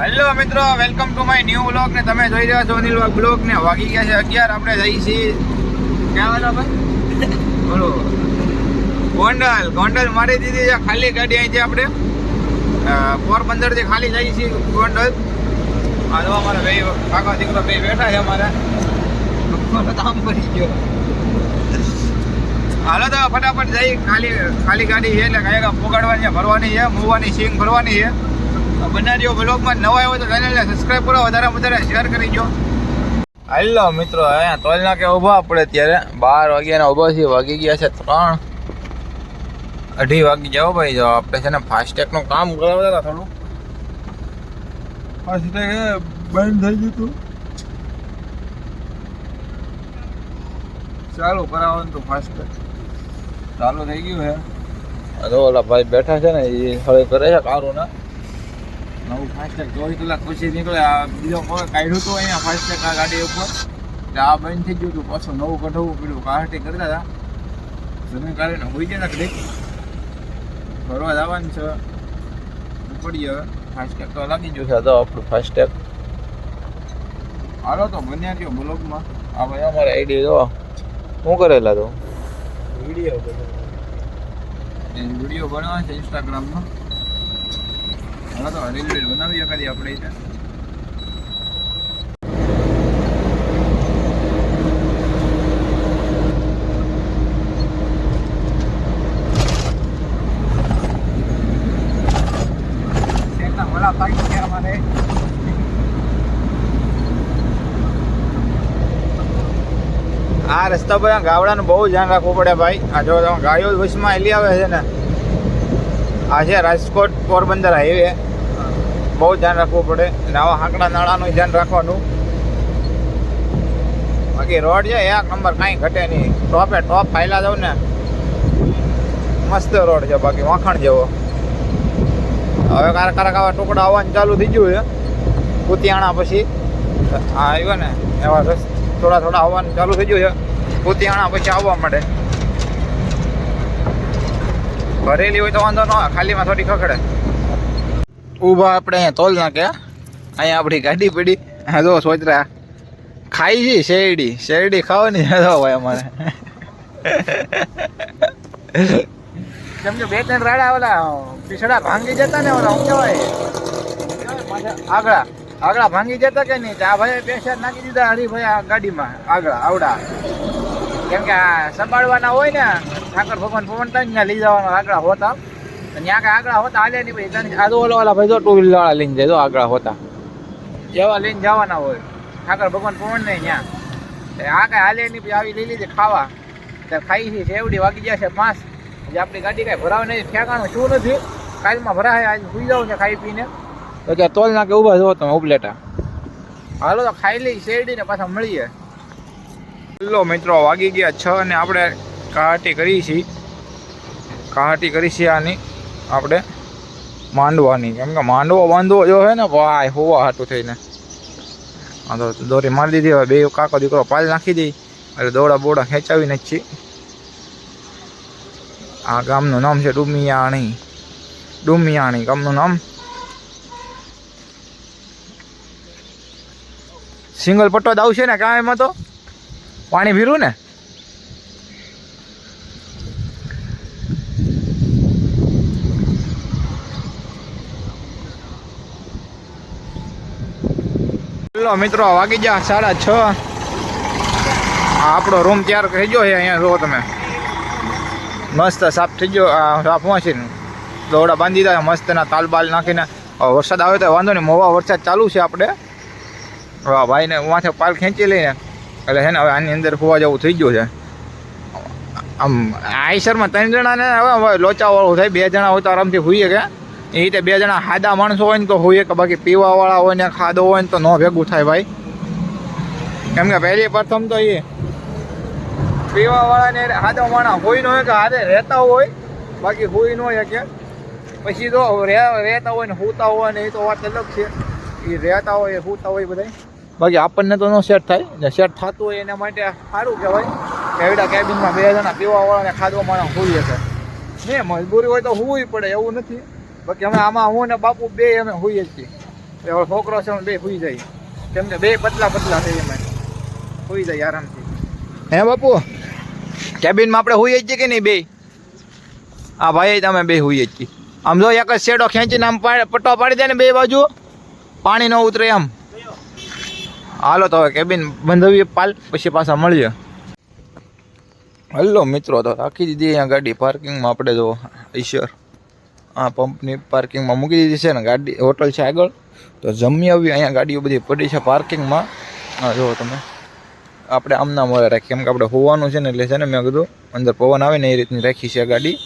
Hello મિત્રો welcome to my new blog ને તમે જોઈ રહ્યા છો અનિલ બ્લોગ ને. વાગી ગયા છે અગિયાર, આપણે જઈએ છીએ. ક્યાં વાળા બોલો. ગોંડલ ગોંડલ મારી દીધી છે ખાલી ગાડી અહીં છે આપણે. પોરબંદર પોરબંદરથી ખાલી જઈએ છીએ ગોંડલ. આ જો અમારા બે કાકા દીકરો બે બેઠા છે અમારા. કામ કરી ગયો. હાલો તો ફટાફટ જઈ. ખાલી ખાલી ગાડી છે એટલે કાંઈ પોગાડવાની છે, ભરવાની છે, મૂવાની સિંગ ભરવાની છે. બનારીઓ બ્લોગમાં નવા હોય તો ચેનલને સબસ્ક્રાઈબ કરો વધારે વધારે શેર કરી દો હાલો મિત્રો અહીંયા તોલ નાકે ઊભા આપણે અત્યારે. બાર વાગ્યાના ઊભા છીએ વાગી ગયા છે ત્રણ. અઢી વાગી જાઓ ભાઈ જો આપણે છે ને ફાસ્ટેગનું કામ કરાવતા હતા થોડું. ફાસ્ટેગ બંધ થઈ ગયું હતું. ચાલુ કરાવવાનું તો ફાસ્ટેગ ચાલુ થઈ ગયું છે તો ઓલા ભાઈ બેઠા છે ને એ હવે કરે છે કારું ના નવું ફાસ્ટેગ ચોવીસ કલાક પછી નીકળે. આ બીજો કાઢ્યું હતું અહીંયા ફાસ્ટેગ આ ગાડી ઉપર? એટલે આ બંધ થઈ ગયું હતું. પાછું નવું કઢાવવું પડ્યું. કારટી કરતા હતા. જમીન કાઢીને હોઈ ગયા કડીક ફરવા જવાનું છે. પડી હવે ફાસ્ટેગ તો લાગી ગયું છે. તો આપણું ફાસ્ટેગ હાલો તો બન્યા ગયો બ્લોગમાં. આ ભાઈ અમારે આઈડી જો. શું કરેલા તો? વીડિયો વીડિયો બનાવવા છે ઇન્સ્ટાગ્રામમાં તો આપણે આ રસ્તા પર ગાવડાનું બહુ ધ્યાન રાખવું પડે ભાઈ. આ જો ગાયો વચમાં એલી આવે છે ને. આ છે રાજકોટ પોરબંદર હાઈવે. બહુ ધ્યાન રાખવું પડે. અને આવા હાંકડા નાળાનું ધ્યાન રાખવાનું. બાકી રોડ છે, એક નંબર કાંઈ ઘટે નહીં. ટોપે ટોપ ફાયલા જાવ ને. મસ્ત રોડ છે, બાકી વાખણ જેવો. હવે કારક કારક આવા ટુકડા આવવાનું ચાલુ થઈ ગયું છે. કુતિયાણા પછી. આ આવ્યો ને. એવા થોડા થોડા આવવાનું ચાલુ થઈ ગયું છે. કુતિયાણા પછી આવવા માટે ભરેલી હોય તો વાંધો ન ખાલીમાં થોડી ખખડે. ઊભા આપણે અહીંયા તોલ નાખ્યા અહીંયા આપણી ગાડી પડી. હા જો સોચરા ખાઈ છે શેરડી. શેરડી ખાવાની જો ભાઈ અમારે. કેમ કે બે ત્રણ રાડા ઓલા પીછડા ભાંગી જતા ને ઓલા કહેવાય? આગળ આગળ ભાંગી જતા કે નહીં? આ ભાઈ પેસા નાખી દીધા હરીભાઈ આ ગાડીમાં. આગળ આવડા. કેમ કે આ સંભાળવાના હોય ને ઠાકર ભગવાન પવન ત્યાં ના લઈ જવાનો આગળ હોતા ત્યાં કે આગળ હોતા હાલે નહીં ભાઈ આ તો ભાઈ જો ટુ વ્હીલર વાળા લઈને જાય આગળ હોતા. જેવા લઈને જવાના હોય. ઠાકર ભગવાન પવન નહીં ત્યાં. આ કઈ હાલે નહીં, પછી આવી લઈ લીધી ખાવા. ત્યાં ખાઈ છે વાગી ગયા છે, પાંચ. હજી આપણી ગાડી કાંઈ ભરાવે નહીં, ઠેકાણું શું નથી. કાલમાં ભરાય, આજે સુઈ જાઉં છે ખાઈ પીને. તો ત્યાં તોલ નાખે, ઊભા જો તમે, ઉપલેટા. હાલો તો ખાઈ લઈ, શેરડીને પાછા મળીએ. હેલો મિત્રો, વાગી ગયા છ અને આપણે કાહાટી કરી છીએ. કાહાટી કરી છે આની. આપણે માંડવાની. કેમ કે માંડવો બાંધવો જો હે ને, ભાઈ, હોવા હાટું થઈને. હા તો દોરી મારી દીધી, હવે બે કાકો દીકરો પાલ નાખી દઈ એટલે દોડા બોડા ખેંચાવીને જ છીએ. આ ગામનું નામ છે ડુમિયાણી. ડુમિયાણી ગામનું નામ. સિંગલ પટ્ટો જ આવશે ને કાં એમાં તો? પાણી ભીરું ને? ચલો મિત્રો વાગી જા સાડા છ. આપણો રૂમ તૈયાર થઈ ગયો છે, અહીંયા જો તમે. મસ્ત સાફ થઈ ગયો સાફ મશીન દોડા બાંધી દીધા, મસ્ત ના તાલ બાલ નાખીને. વરસાદ આવે તો વાંધો નહીં, મોવા વરસાદ ચાલુ છે આપણે. હા ભાઈને માથે પાલ ખેંચી લઈને. એટલે છે ને, હવે આની અંદર ખોવા જેવું થઈ ગયું છે. આમ આઈસરમાં ત્રણ જણાને હવે લોચાવાળું થાય, બે જણા હોય તો આરામથી હોઈએ કે. એ રીતે બે જણા હાદા માણસો હોય ને તો હોય કે બાકી પીવાવાળા હોય ને ખાધો હોય ને તો ન ભેગું થાય ભાઈ. કેમ કે પહેલી પ્રથમ તો એ પીવાવાળાને સાદો માણસ હોય ન હોય કે હારે રહેતા હોય, બાકી હોય ન હોય કે પછી તો રહેતા હોય ને સૂતા હોય ને એ તો વાત અલગ છે. એ રહેતા હોય સૂતા હોય બધા બાકી આપણને તો ન સેટ થાય. ને સેટ થતું હોય એના માટે સારું કહેવાય એવડા કેબિનમાં બે જણા પીવાવાળાને ખાધો માણસ હોઈએ છે. ને મજબૂરી હોય તો હોવી પડે, એવું નથી. બાકી અમે આમાં હું ને બાપુ બે અમે હોઈએ છીએ. છોકરો છે બે સુઈ જાય. કેમ કે બે પતલા પતલા થઈ અમે સુઈ જાય આરામથી. હે બાપુ? કેબિનમાં આપણે હોઈએ છીએ કે નહીં બે? હા ભાઈ તમે બે હોઈએ છીએ. આમ જો એક શેડો ખેંચીને આમ પટ્ટો પાડી દે ને બે બાજુ, પાણી ન ઉતરે એમ. હાલો તો હવે કેબિન બંધાવીએ પાલ, પછી પાછા મળીએ. હલો મિત્રો, તો રાખી દીધી અહીંયા ગાડી. પાર્કિંગમાં આપણે જો, ઈશ્વર. આ પંપની પાર્કિંગમાં મૂકી દીધી છે ને ગાડી, હોટલ છે આગળ. તો જમી આવી અહીંયા ગાડીઓ બધી પડી છે પાર્કિંગમાં. હા જુઓ તમે. આપણે આમના મળે રાખીએ. કેમ કે આપણે હોવાનું છે ને એટલે છે ને મેં કીધું, અંદર પવન આવે ને એ રીતની રાખી છે ગાડી.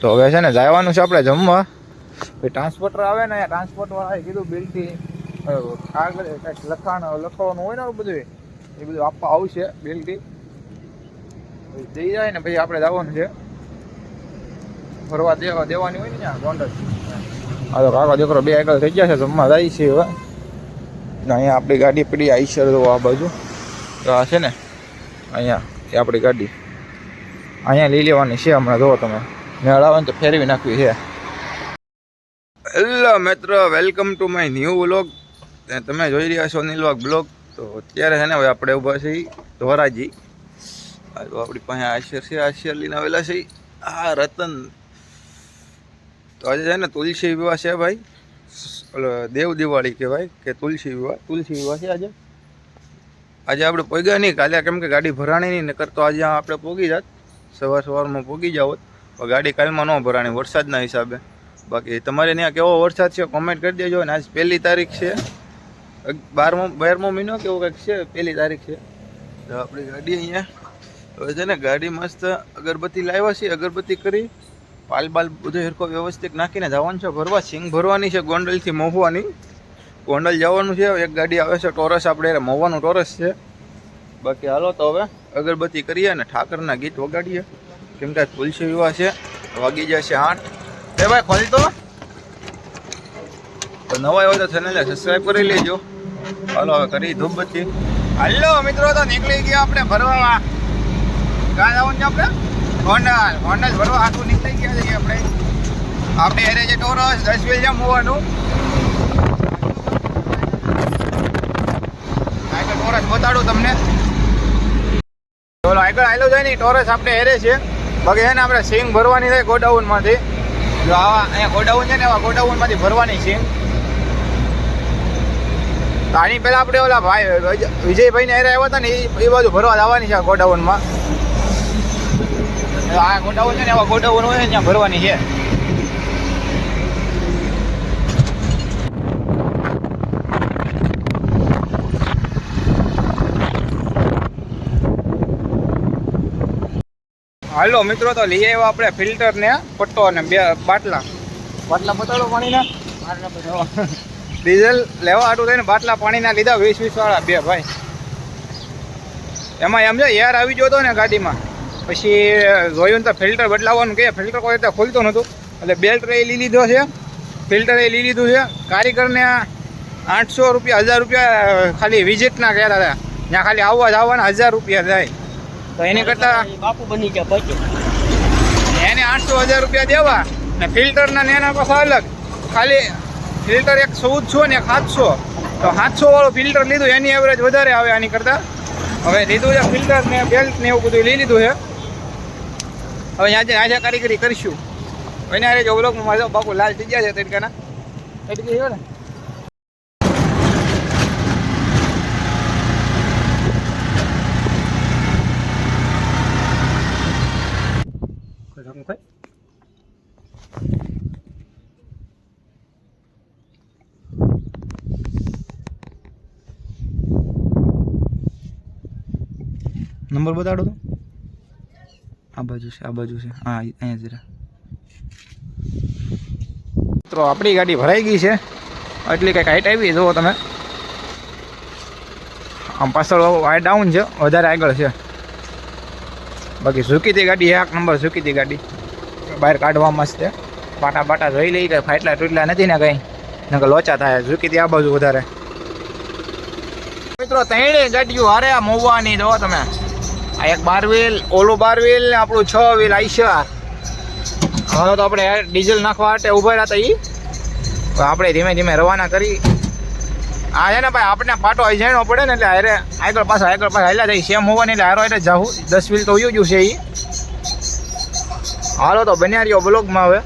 તો હવે છે ને જવાનું છે આપણે જમવા. પછી ટ્રાન્સપોર્ટર આવે ને ટ્રાન્સપોર્ટ વાળાએ કીધું બિલથી આગળ કંઈક લખાણ, લખવાનું હોય ને બધું એ બધું આપવા આવશે બિલથી. જઈ જાય ને પછી આપણે જવાનું છે. ફરવા દેવા દેવાની હોય ને ત્યાં ગોંડલ. હા તો કાકા દીકરો બે આગળ થઈ ગયા છે જમવા જાય છે હવે. ને અહીંયા આપણી ગાડી પડી આઈશર જો આ બાજુ. તો આ છે ને અહીંયા એ આપણી ગાડી. અહીંયા લઈ લેવાની છે હમણાં જુઓ તમે. મેળાવે તો ફેરવી નાખવી છે. હેલો મિત્ર welcome to my new vlog. તમે જોઈ રહ્યા છો નીલવાગ બ્લોગ. તો અત્યારે છે ને હવે આપણે ઊભા છીએ ધોરાજી. આપણી પાસે આશિયર છે આશિયર લઈને આવેલા છે. આ રતન તો આજે છે ને તુલસી વિવાહ છે ભાઈ. દેવ દિવાળી કહેવાય કે તુલસી વિવાહ. તુલસી વિવાહ છે આજે? આજે આપણે પોગ્યા નહીં. કાલે કેમ કે ગાડી ભરાણી નહીં, નકર તો આજે આપણે પોગી જાત. સવાર સવારમાં પોગી જાઓ ગાડી કાલમાં ન ભરાણી, વરસાદના હિસાબે. બાકી તમારે ત્યાં કેવો વરસાદ છે કોમેન્ટ કરી દેજો. અને આજ પહેલી તારીખ છે. બારમો બારમો મહિનો કેવો કંઈક છે? પહેલી તારીખ છે. તો આપણી ગાડી અહીંયા, હવે છે ને ગાડી મસ્ત અગરબત્તી લાવ્યા છે અગરબત્તી કરી. પાલ બાલ બધું હેરકો વ્યવસ્થિત નાખીને જવાનું છે. ભરવા સિંગ ભરવાની છે, ગોંડલથી મોહવાની. ગોંડલ જવાનું છે એક ગાડી આવે છે, ટોરસ આપણે એને મહુવાનું ટોરસ છે. બાકી હાલો તો હવે અગરબત્તી કરીએ ને ઠાકરના ગીત વગાડીએ. કેમ કે તુલસી વિવાહ છે, વાગી જશે આઠ. એ ભાઈ, ખોલી તો. તો નવા હોય તો ચેનલને સબસ્ક્રાઈબ કરી લેજો. હાલો, હવે કરી ધૂપબત્તી. હાલો, મિત્રો, તો નીકળી ગયા આપણે ભરવા. ક્યાં જવાનું છે આપણે? ગોંડલ ગોંડલ ભરવા આખું નીકળી ગયા છીએ આપણે. આપણે એરે છે ટોરસ દસ વેલ છે હોવાનું આગળ ટોરસ બતાડું તમને. ચલો, આગળ આવેલો જાય ને ટોરસ આપણે હેરે છે. બાકી છે ને, આપણે સિંગ ભરવાની થાય ગોડાઉનમાંથી. જો આવા, અહીંયા ગોડાઉન છે ને, એવા ગોડાઉનમાંથી ભરવાની સિંગ. આની પહેલા આપણે ઓલા ભાઈ વિજય- વિજયભાઈને હેરે આવ્યા હતા ને, એ બાજુ ભરવા જવાની છે ગોડાઉનમાં. આ ગોડાઉન છે ને એવા ગોડાઉન હોય ને ત્યાં ભરવાની છે. હાલો મિત્રો, તો લઈ આવ્યો આપણે ફિલ્ટર ને પટ્ટો અને બે બાટલા. બાટલા બતાડો પાણીના? ડીઝલ લેવા આટું થઈને બાટલા પાણીના લીધા વીસ વીસ વાળા બે ભાઈ. એમાં એમ છે એર આવી ગયો હતો ને ગાડીમાં. પછી જોયું તો ફિલ્ટર બદલાવવાનું કે ફિલ્ટર કોઈ રીતે ખોલતો નહોતું. એટલે બેલ્ટ એ લઈ લીધો છે. ફિલ્ટર એ લઈ લીધું છે. કારીગરને આઠસો રૂપિયા હજાર રૂપિયા ખાલી વિઝિટના કહેતા હતા. ત્યાં ખાલી આવવા જવાના હજાર રૂપિયા થાય. તો એની કરતાં બાપુ બની ગયા પછી એને આઠસો હજાર રૂપિયા દેવા. ને ફિલ્ટરના ને એના પાછા અલગ. ખાલી ફિલ્ટર એક ચૌદસો ને એક સાતસો તો સાતસો વાળું ફિલ્ટર લીધું એની એવરેજ વધારે આવે આની કરતાં. હવે લીધું છે ફિલ્ટર ને બેલ્ટ ને એવું બધું લઈ લીધું છે. હવે આજે આજે કારીગરી કરીશું. એને અરે જો બ્લોગમાં મારો બાપુ લાલ થઈ ગયા છે તડકાના. તડકી છે ને? નંબર બતાડો તો. આ બાજુ છે, આ બાજુ છે. હા અહીંયા જરા મિત્રો, આપણી ગાડી ભરાઈ ગઈ છે. એટલી કંઈક હાઈટ આવી, જુઓ તમે. આમ પાછળ હાઈટ ડાઉન છે, વધારે આગળ છે. બાકી ઝૂકીતી ગાડી એક નંબર ઝૂકીતી ગાડી. બહાર કાઢવામાં જ છે. પાટા બાટા જોઈ લઈ કે ફાટલા તૂટલા નથી ને કંઈ. ને લોચા થાય. ઝૂકીતી આ બાજુ વધારે. મિત્રો, ત્રણેય ગાડીઓ હારે મોવાની જો તમે. આ એક બાર વ્હીલ ઓલું બાર વ્હીલ ને આપણું છ વ્હીલ આઈશા હવે તો આપણે ડીઝલ નાખવા માટે ઊભા રહ્યા હતા એ આપણે ધીમે ધીમે રવાના કરી. આ છે ને ભાઈ આપણે પાટો અજાણો પડે ને એટલે હારે આગળ પાછા આગળ પાછા હાલ્યા જાય. સેમ હોવાની એટલે હારો એટલે જાવું દસ વ્હીલ તો ઉયું ગયું છે એ હાલો તો બન્યા રહ્યો બ્લોગમાં હવે.